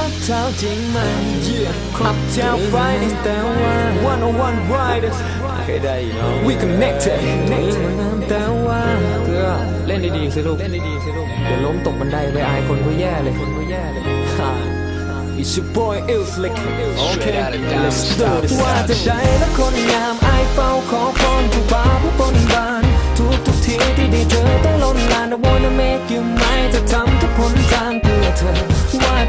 อัพเท้าจริงไหมขับเท้าไฟแต่ว่า one on one riders เคยได้เนาะ we connected นี่มันน้ำแต่ว่าเกลือเล่นดีๆสิลูกเล่นดีๆสิลูกเดี๋ยวล้มตกบันไดไปอายคนก็แย่เลยคนก็แย่เลย It's your boy Ill Slick Okay let's do this ว่าจะได้และคนงามไอายเฝ้าขอ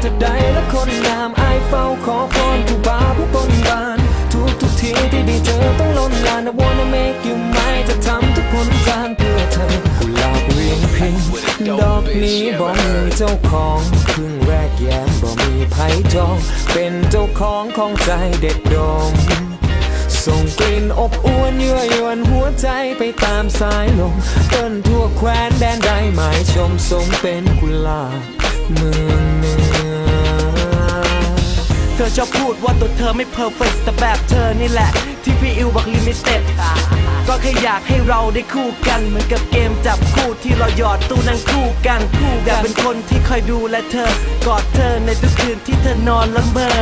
าจะได้และคนงามไอเฝ้าขอพรผู้บาผู้บนบาน ทุกทุกทีที่ได้เจอต้องล้นลาน I wanna make you mine จะทำทุกผลทางเพื่อเธอกุหลาบเวียงพิงดอกนี้บ่มีเจ้าของครึ่งแรกแย้มบ่มีไผ่จอง เป็นเจ้าของของใจเด็ดดมส่งกลิ่นอบอวนยั่วยวนหัวใจไปตามสายลมเต้นทั่วแคว้นแดนใดหมายชมสมเป็นกุหลาบเมืองหนือเธ อชอบพูดว่าตัวเธอไม่เพอร์เฟกแต่แบบเธอนี่แหละ ที่พี่อิวบอกลิมิเต็ดก็แค่อยากให้เราได้คู่กัน เหมือนกับเกมจับคู่ที่เราหยอดตู้นั่งคู่กันคู่อยากเป็นคนที่คอยดูแลเธอ กอดเธอในทุกคืนที่เธอนอนละเมอ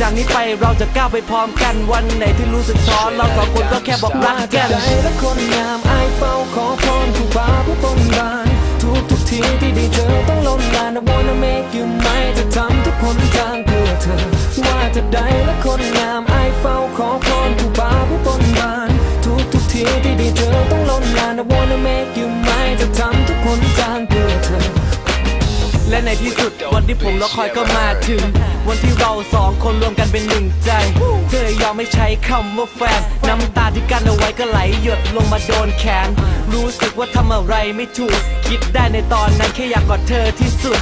จากนี้ไปเราจะก้าวไปพร้อมกันวันไหนที่รู้สึกท้อเราสองคนก็แค่บอกรักกันใจและคนงามไอายเฝ้าขอพรผู้บาผู้บนบานทุกทุกทีที่ได้เจอต้องล้น คนงามไอายเฝ้าขอพรผู้บาผู้บนบาน ทุกทุกทีที่ได้เจอต้องล้นลาน I wanna make you mine จะทำทุกคนทางเพื่อเธอ และในที่สุดวันที่ผมรอคอยก็มาถึง วันที่เราสองคนรวมกันเป็นหนึ่งใจ เธอยอมไม่ใช้คำว่าแฟน น้ำตาที่กั้นเอาไว้ก็ไหลหยดลงมาโดนแขน รู้สึกว่าทำอะไรไม่ถูก คิดได้ในตอนนั้นแค่อยากกอดเธอที่สุด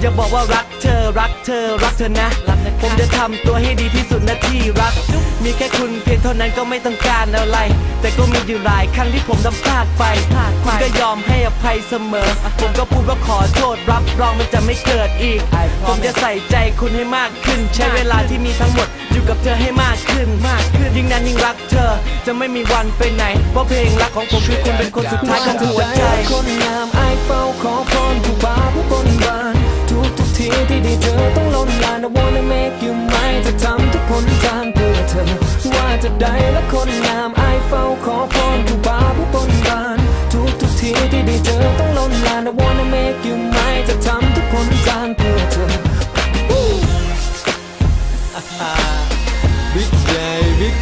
อย่าบอกว่ารักเธอรักเธอรักเธอนะ ผมจะทำตัวให้ดีที่สุดนะที่รัก มีแค่คุณเพียงเท่านั้นก็ไม่ต้องการอะไร แต่ก็มีอยู่หลายครั้งที่ผมทำพลาดไปคุณก็ยอมให้อภัยเสมอ ผมก็พูดว่าขอโทษรับรองมันจะไม่เกิดอีก ผมจะใส่ใจคุณให้มากขึ้น ใช้เวลาที่มีทั้งหมด อยู่กับเธอให้มากขึ้นมากขึ้นยิ่งนั้นยิ่งรักเธอ จะไม่มีวันไปไหน เพราะเพลงรักของผมคือคุณเป็นคนสุดท้ายของหัวใจคนงามไอเฝ้าขอพรผู้บ่าวผู้บนบานทุกทุกทีที่ได้เจอต้องล้นลาน I wanna make you mine จะทำทุกผลทางเพื่อเธอ ว่าจะได้และคนงามไอเฝ้าขอพร บิ๊กใหญ่บิ๊ก